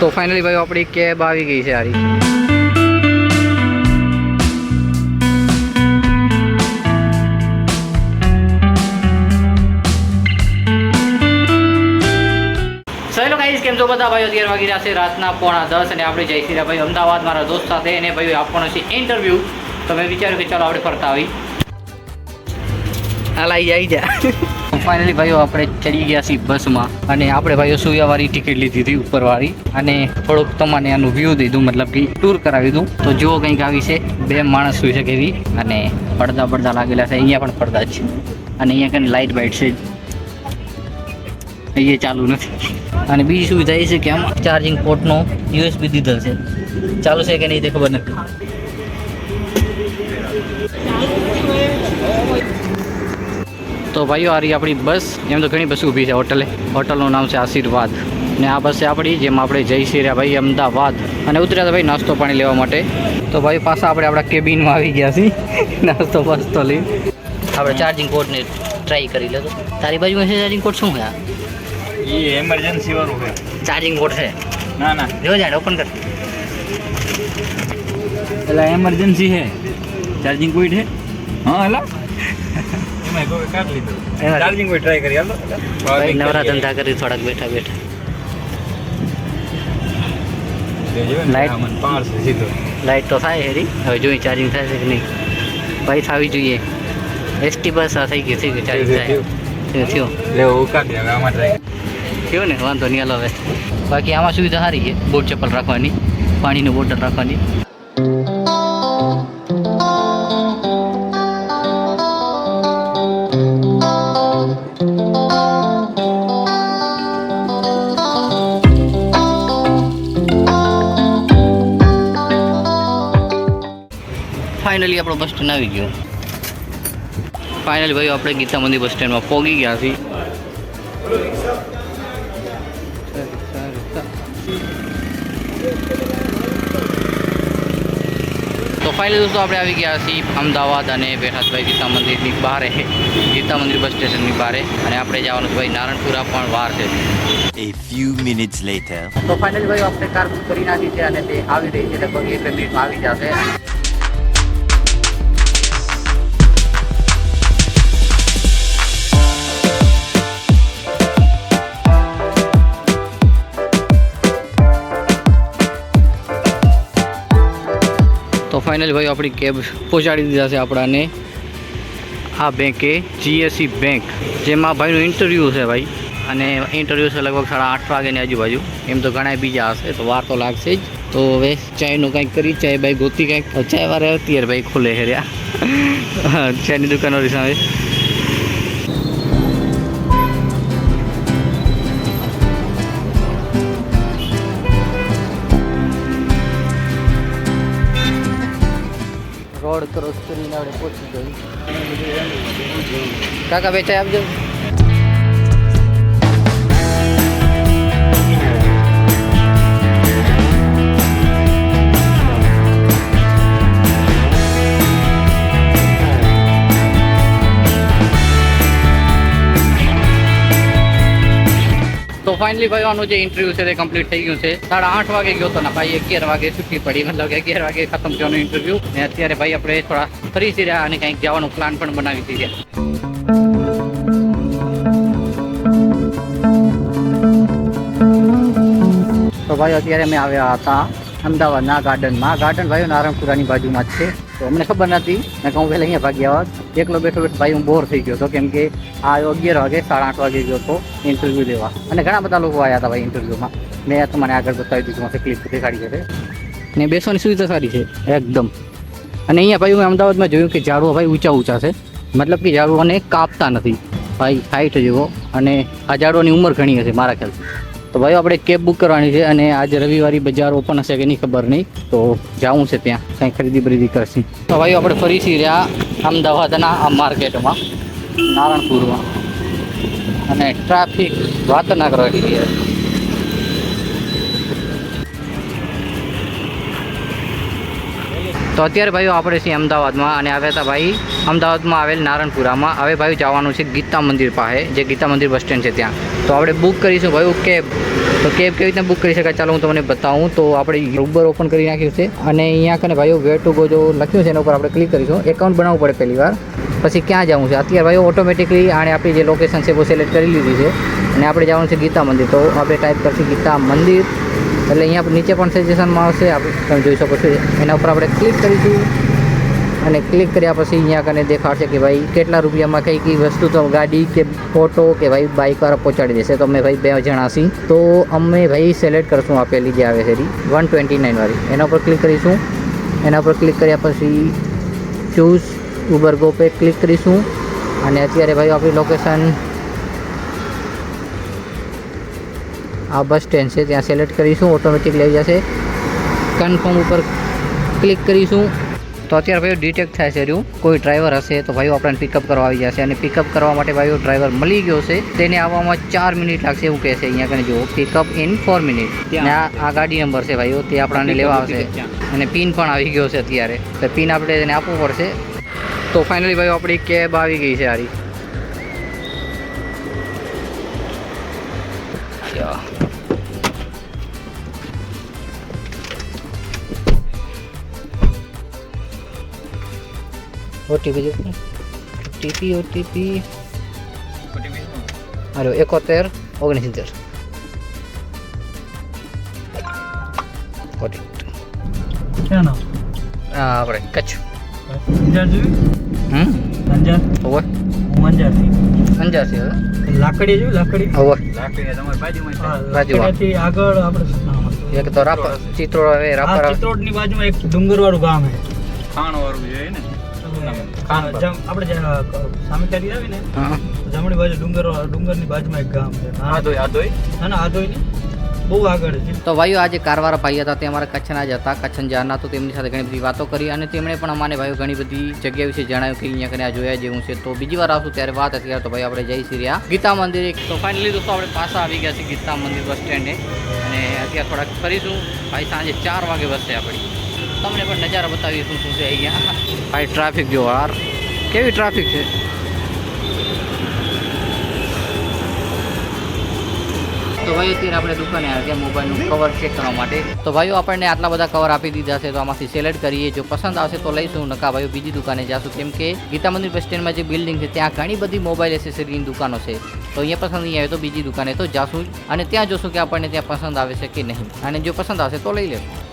તો ફાઇનલી ભાઈ આપણી કેબ આવી ગઈ છે સારી સહેલો ગાઈસ કેમ છો બધા? ભાઈઓ અત્યારે વાગી રહ્યા છે રાતના પોણા દસ અને આપણે જઈ રહ્યા ભાઈ અમદાવાદ મારા દોસ્ત સાથે એને ભાઈ આપવાનો છે ઇન્ટરવ્યૂ તો મેં વિચાર્યું કે ચાલો આપણે ફરતા આવી હાલ આવી આવી ફાઇનલી ભાઈઓ આપણે ચડી ગયા છીએ બસમાં અને આપણે ભાઈઓ સુયાવાળી ટિકિટ લીધી હતી ઉપરવાળી અને થોડુંક તમને આનું વ્યૂ દીધું મતલબ કે ટૂર કરાવી દઉં. તો જુઓ કંઈક આવી છે, બે માણસ સુઈ શકે એવી અને પડદા પડદા લાગેલા છે, અહીંયા પણ પડદા છે. અને અહીંયા કંઈ લાઇટ બાઇટ છે. એ ચાલુ નથી. અને બીજી સુવિધા એ છે કે આમાં ચાર્જિંગ પોર્ટનો યુએસબી દીધેલ છે. ચાલુ છે કે નહીં તે ખબર નથી. તો ભાઈઓ આ રહી આપણી બસ. એમ તો ઘણી બસ ઊભી છે હોટલે. હોટલનું નામ છે આશીર્વાદ. ને આ બસ છે આપણી જેમાં આપણે જઈ છીએ ભાઈ અમદાવાદ. અને ઉતર્યા હતા ભાઈ નાસ્તો પાણી લેવા માટે. તો ભાઈ પાછા આપણે આપણા કેબિનમાં આવી ગયા છીએ. નાસ્તો વાસ્તો લઈ. આપણે ચાર્જિંગ કોડને ટ્રાય કરી લેતો તારી બાજુ છે ચાર્જિંગ કોડ શું છે આ? એમરજન્સી વાળું છે. ચાર્જિંગ કોડ છે? ના ના. જો જાય ઓપન કર. એટલે એમરજન્સી છે. ચાર્જિંગ કોડ છે. હા હેલા. ચાર્જિંગ ટ્રાય કરી હાલો. નવરા ધંધા કરી થોડાક બેઠા બેઠા. લાઈટ લાઈટ તો થાય હેરી. હવે જોઈએ ચાર્જિંગ થશે કે નહીં. ભાઈ થવી જોઈએ. એસટી બસ આ થઈ ગઈ છે કે ચાર્જિંગ થાય. થયું? લેવો ઉકાળી હવે આમાં ટ્રાય થયું ને? વાંધો નહીં હાલો હવે. બાકી આમાં સુવિધા સારી છે. બોટ ચપ્પલ રાખવાની પાણીનું બોટલ રાખવાની. ફાઇનલી આપણો બસ સ્ટેન્ડ આવી ગયો. ફાઇનલી ભાઈ આપણે ગીતા મંદિર બસ સ્ટેન્ડમાં પહોંચી ગયા છીએ. તો ફાઇનલી દોસ્તો આપણે આવી ગયા છીએ અમદાવાદ અને બેઠાસભાઈ ગીતા મંદિરની બહાર ગીતા મંદિર બસ સ્ટેશનની બહાર અને આપણે જવાનું છે ભાઈ નારણપુરા પણ વાર છે. A few minutes later. તો ફાઇનલી ભાઈ આપણે કાર બુક કરી નાખી છે અને તે આવી રહી છે. લગભગ એક મિનિટમાં આવી જશે. ફાઇનલી ભાઈ આપણી કેબ પહોંચાડી દીધા છે આપણાને. આ બેંકે જીએસસી બેંક જેમાં ભાઈનું ઇન્ટરવ્યૂ છે ભાઈ. અને ઇન્ટરવ્યૂ છે લગભગ સાડા આઠ વાગ્યાની આજુબાજુ. એમ તો ઘણા બીજા હશે, તો વાર તો લાગશે જ. તો હવે ચાયનું કંઈક કરી, ચાય ભાઈ ગોતી કંઈક. ચાય વારે અત્યારે ભાઈ ખુલે હેર્યા ચાયની દુકાનો સામે. રોડ ક્રોસ કરીને આપણે પહોંચી જઈએ કાકા બે ચાય આપજો. ફાઇનલી ભાઈ જે ઇન્ટરવ્યુ છે તે કમ્પ્લીટ થઈ ગયું છે. સાડા આઠ વાગે ગયો હતો ને ભાઈ અગિયાર વાગે છૂટી પડી, મતલબ કે અગિયાર વાગે ખતમ થવાનું ઇન્ટરવ્યુ ને અત્યારે ભાઈ આપણે થોડા ફરી રહ્યા અને કંઈક જવાનું પ્લાન પણ બનાવી દીધા તો ભાઈ અત્યારે અમે આવ્યા હતા અમદાવાદના ગાર્ડનમાં. ગાર્ડન ભાઈ નારણપુરાની બાજુમાં જ છે. તો અમને ખબર નથી. મેં કહું પહેલાં અહીંયા ભાગી આવા. એકલો બેઠો બેઠો ભાઈ હું બોર થઈ ગયો હતો. કેમ કે આ અગિયાર વાગે, સાડા આઠ વાગે ગયો હતો ઇન્ટરવ્યૂ લેવા. અને ઘણા બધા લોકો આવ્યા હતા ભાઈ ઇન્ટરવ્યૂમાં મેં તમને આગળ બતાવી દીધું મારે ક્લિપ દેખાડી છે ને બેસવાની સુવિધા સારી છે, એકદમ. અને અહીંયા ભાઈ હું અમદાવાદમાં જોયું કે ઝાડવા ભાઈ ઊંચા ઊંચા છે. મતલબ કે ઝાડવાને કાપતા નથી. ભાઈ હાઈટ જેવો. અને આ ઝાડવાની ઉંમર ઘણી હશે, મારા ખ્યાલથી. તો ભાઈ આપણે કેબ બુક કરવાની છે અને આજે રવિવારી બજાર ઓપન હશે કે નહીં ખબર નહીં. તો જવું છે ત્યાં. કંઈ ખરીદી બરીદી કરશે. તો ભાઈ આપણે ફરી છીએ રહ્યા અમદાવાદના આ માર્કેટમાં, નારણપુરમાં. અને ટ્રાફિક વાત ના કરવાની છે તો અત્યારે ભાઈઓ આપણે છીએ અમદાવાદમાં અને આવ્યા હતા ભાઈ અમદાવાદમાં આવેલ નારણપુરામાં. હવે ભાઈ જવાનું છે ગીતા મંદિર પાસે, જે ગીતા મંદિર બસ સ્ટેન્ડ છે ત્યાં. તો આપણે બુક કરીશું ભાઈ કેબ. તો કેબ કેવી રીતે બુક કરી શકાય? ચાલો હું તમને બતાવું. તો આપણે ઉબર ઓપન કરી નાખ્યું છે અને અહીંયા કને ભાઈઓ વે ટુ ગો જો લખ્યું છે એના ઉપર આપણે ક્લિક કરીશું. એકાઉન્ટ બનાવવું પડે પહેલી વાર. પછી ક્યાં જવું છે? અત્યારે ભાઈઓ ઓટોમેટિકલી આણે આપણી જે લોકેશન છે, એ સિલેક્ટ કરી લીધી છે. અને આપણે જવાનું છે ગીતા મંદિર. તો આપણે ટાઈપ કરશું ગીતા મંદિર. એટલે અહીંયા નીચે પણ સજેશનમાં આવશે. આપણે તમે જોઈ શકો છો. એના ઉપર આપણે ક્લિક કરીશું. અને ક્લિક કર્યા પછી અહીંયા કને દેખાડશે કે ભાઈ કેટલા રૂપિયામાં કઈ કઈ વસ્તુ તો ગાડી કે ફોટો કે ભાઈ બાઇક વાળા પહોંચાડી દેશે. તો અમે ભાઈ બે જણા છીએ. તો અમે ભાઈ સિલેક્ટ કરશું આપેલી જે આવે છે વન ટ્વેન્ટી નાઇન વાળી. એના ઉપર ક્લિક કરીશું. એના ઉપર ક્લિક કર્યા પછી ચૂઝ ઉબર ગો પે ક્લિક કરીશું. અને અત્યારે ભાઈ આપણી લોકેશન આ બસ સ્ટેન્ડ છે ત્યાં સિલેક્ટ કરીશું ઓટોમેટિક લઈ જશે. કન્ફર્મ ઉપર ક્લિક કરીશું. તો અત્યારે ભાઈઓ ડિટેક્ટ થાય છે રહ્યું. કોઈ ડ્રાઈવર હશે તો ભાઈઓ આપણને પિકઅપ કરવા આવી જશે અને પિકઅપ કરવા માટે ભાઈઓ ડ્રાઈવર મળી ગયો છે. તેને આવવામાં ચાર મિનિટ લાગશે એવું કહેશે અહીંયા કને જુઓ પિકઅપ ઇન ફોર મિનિટ અને આ ગાડી નંબર છે ભાઈઓ તે આપણને લેવા આવશે. અને પિન પણ આવી ગયો છે અત્યારે. તો પિન આપણે એને આપવું પડશે. તો ફાઇનલી ભાઈઓ આપણી કેબ આવી ગઈ છે હારી. ઓટીપી જો. ઓટીપી ઓટીપી હાલો એકોતેર ઓગણસિત્તેર. આપણે કચ્છ. અંજાર જોયું? હમ? અંજાર? હોવે. હું અંજારથી. અંજાર હવે? લાકડી જોયું? લાકડી? હોવે. લાકડી તમારી બાજુમાં બાજુમાં. આગળ આપણે શું નામ હતું? એક તો રાપર ચિત્રોડ. હવે રાપર ચિત્રોડની બાજુમાં એક ડુંગર વાળું ગામ છે. ખાણ વાળું જોઈએ ને. આપણે સામે ચાલી આવી ને જમણી બાજુ ડુંગર ડુંગરની બાજુમાં એક ગામ છે. આધોઈ ધોઈ ના ના આદોઈ નહીં. બહુ આગળ છે. તો ભાઈઓ આજે કારવારા ભાઈ હતા તે અમારા કચ્છના જ હતા કચ્છન જારના તો તેમની સાથે ઘણી બધી વાતો કરી અને તેમણે પણ અમારે ભાઈઓ ઘણી બધી જગ્યા વિશે જણાવ્યું કે અહીંયા કને આ જોયા જેવું છે. તો બીજી વાર આવશું ત્યારે વાત હતી તો ભાઈ આપણે જઈ રહ્યા ગીતા મંદિર તો ફાઇનલી દોસ્તો આપણે પાછા આવી ગયા છે ગીતા મંદિર બસ સ્ટેન્ડે. અને અત્યારે થોડાક ફરીશું. ભાઈ સાંજે ચાર વાગે બસશે આપણી. તમને પણ નજારા બતાવીએ શું શું છે અહીંયા. ભાઈ ટ્રાફિક જો યાર કેવી ટ્રાફિક છે? તો ભાઈ અત્યારે આપણે દુકાને આવ્યા છે મોબાઈલનું કવર ચેક કરવા માટે. તો ભાઈઓ આપણને આટલા બધા કવર આપી દીધા છે તો આમાંથી સિલેક્ટ કરીએ. જો પસંદ આવશે તો લઈશું નકા ભાઈઓ બીજી દુકાને જાશું. કેમ કે ગીતા મંદિર બસ સ્ટેન્ડમાં જે બિલ્ડિંગ છે ત્યાં ઘણી બધી મોબાઈલ એસેસરીની દુકાનો છે. તો અહીંયા પસંદ નહીં આવે તો બીજી દુકાને તો જાશું અને ત્યાં જોશું કે આપણને ત્યાં પસંદ આવે છે કે નહીં. અને જો પસંદ આવશે તો લઈ લેશું.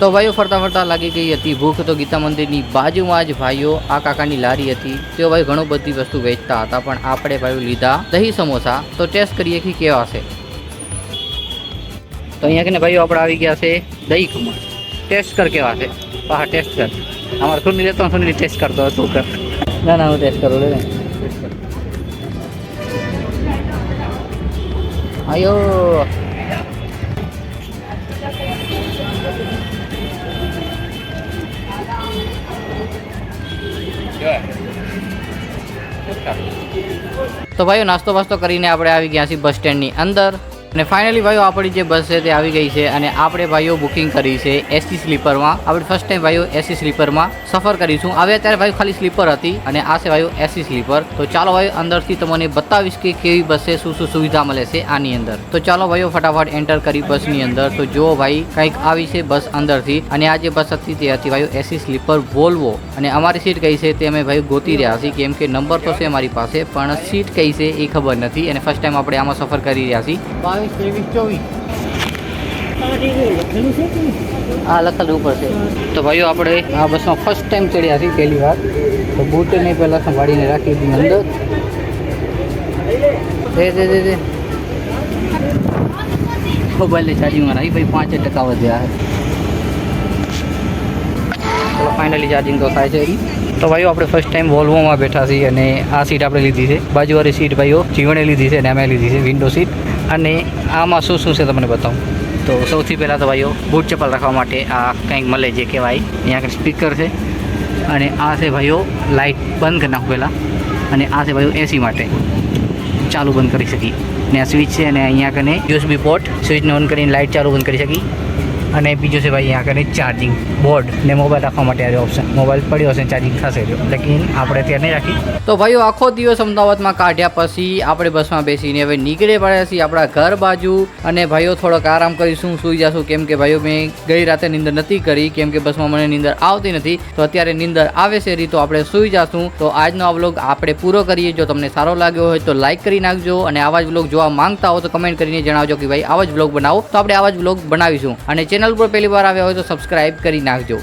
તો ભાઈઓ ફરતા ફરતા લાગી ગઈ હતી. ભૂખ તો ગીતા મંદિરની બાજુમાં જ ભાઈઓ, આ કાકાની લારી હતી. તેઓ ભાઈ ઘણું બધી વસ્તુ વેચતા હતા, પણ આપણે ભાઈઓ લીધા દહીં સમોસા. તો ટેસ્ટ કરીએ કે કેવા છે. તો અહીંયા કે ભાઈઓ આપણે આવી ગયા છે દહીં ખમણ. ટેસ્ટ કર કેવા છે. હા, ટેસ્ટ કર. અમારે સુનિલ લેતો સુનિલ ટેસ્ટ કરતો તું કર. ના ના, હું ટેસ્ટ કરું લે. આયો. તો ભાઈઓ નાસ્તો વાસ્તો કરીને આપણે આવી ગયા છીએ બસ સ્ટેન્ડની અંદર. અને ફાઇનલી ભાઈઓ, આપણી જે બસ છે તે આવી ગઈ છે અને આપણે ભાઈઓ બુકિંગ કરી છે એસી સ્લીપરમાં આપણે ફર્સ્ટ ટાઈમ ભાઈઓ એસી સ્લીપરમાં સફર કરીશું. હવે અત્યારે ભાઈ ખાલી સ્લીપર હતી અને આ છે ભાઈઓ એસી સ્લીપર તો ચાલો ભાઈ અંદરથી તમને બતાવીશ કે કેવી બસ છે, શું શું સુવિધા મળે છે આની અંદર. તો ચાલો ભાઈઓ, ફટાફટ એન્ટર કરી બસની અંદર. તો જુઓ ભાઈ, કંઈક આવી છે બસ અંદરથી અને આ જે બસ હતી તે હતી ભાઈઓ એસી સ્લીપર વોલ્વો અને અમારી સીટ કઈ છે તે અમે ભાઈ ગોતી રહ્યા છીએ. કેમ કે નંબર તો છે અમારી પાસે, પણ સીટ કઈ છે એ ખબર નથી અને ફર્સ્ટ ટાઈમ આપણે આમાં સફર કરી રહ્યા છીએ. બાવીસ ત્રેવીસ, ચોવીસ. હા લખેલું ઉપર છે. તો ભાઈઓ, આપણે આ બસમાં ફર્સ્ટ ટાઈમ ચડ્યા છીએ પહેલી વાર. તો બૂટને પહેલાં સંભાળીને રાખી દીધી અંદર. દે દે દે મોબાઈલની ચાર્જિંગમાં રાખી ભાઈ પાંચ ટકા વધ્યા ચલો ફાઇનલી ચાર્જિંગ તો થાય છે તો ભાઈઓ, આપણે ફર્સ્ટ ટાઈમ વોલ્વોમાં બેઠા છીએ અને આ સીટ આપણે લીધી છે. બાજુવાળી સીટ ભાઈઓ, જીવણે લીધી છે અને અમે લીધી છે વિન્ડો સીટ અને આમાં શું શું છે તમને બતાવું? તો સૌથી પહેલાં તો ભાઈઓ, બૂટ ચપ્પલ રાખવા માટે આ કંઈક મળે જે કહેવાય. અહીંયા આગળ સ્પીકર છે. અને આ છે ભાઈઓ લાઇટ બંધ કરી નાખું પહેલાં. અને આ છે ભાઈઓ, એસી માટે. ચાલુ બંધ કરી શકી ને આ સ્વિચ છે અને અહીંયા કને યુએસબી પોર્ટ સ્વિચને ઓન કરીને લાઇટ ચાલુ બંધ કરી શકી અને બીજું છે ભાઈ અહીંયા આગળ ચાર્જિંગ બોર્ડ ને મોબાઈલ રાખવા માટે આવ્યો ઓપ્શન મોબાઈલ પડ્યો હશે ચાર્જિંગ થશે જો લેકિન આપણે ત્યાં નહીં રાખી. તો ભાઈઓ, આખો દિવસ અમદાવાદમાં કાઢ્યા પછી આપણે બસમાં બેસીને હવે નીકળે પડ્યા છીએ આપણા ઘર બાજુ. અને ભાઈઓ, થોડોક આરામ કરીશું, સૂઈ જશું. કેમ કે ભાઈઓ, મેં ગઈ રાતે નીંદર નથી કરી. કેમ કે બસમાં મને નીંદર આવતી નથી. તો અત્યારે નીંદર આવે છે રીતો આપણે સૂઈ જશું. તો આજનો આ વ્લોગ આપણે પૂરો કરીએ. જો તમને સારો લાગ્યો હોય તો લાઈક કરી નાખજો. અને આવા જ વ્લોગ જોવા માંગતા હો તો કમેન્ટ કરીને જણાવજો કે ભાઈ, આવા જ વ્લોગ બનાવો. તો આપણે આવા જ વ્લોગ બનાવીશું. અને ચેનલ પર પહેલી વાર આવ્યા હોય તો સબસ્ક્રાઇબ કરી નાખજો.